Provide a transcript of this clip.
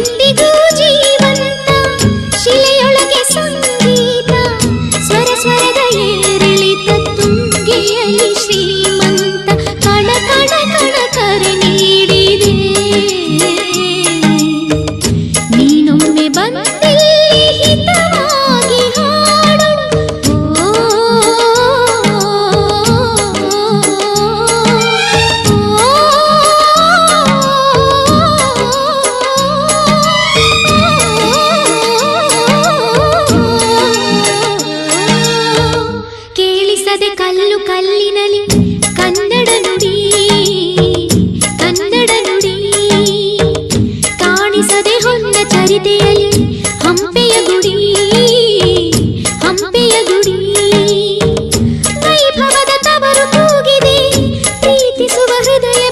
ಇಂದಿಗೂ ಜೀವಂತ ಶಿಲೆಯೊಳಗೆ ಸಂಗೀತ ಸ್ವರ ಸ್ವರದ ಏರಿಳಿತ ತುಂಗೆಯಲ್ಲಿ ಶ್ರೀಮಂತ ನಿಲ್ಲಿಸದೆ ಕಲ್ಲು ಕಲ್ಲಿನಲ್ಲಿ ಕನ್ನಡ ನುಡಿ ಕನ್ನಡ ನುಡಿ. ಕಾಣಿಸದೆ ಹೊಂದ ಚರಿತೆಯಲ್ಲಿ ಹಂಪೆಯ ಗುಡಿ ಹಂಪೆಯ ಗುಡಿ. ವೈಭವದ ತವರು ಕೂಗಿದೆ, ಪ್ರೀತಿಸುವ ಹೃದಯ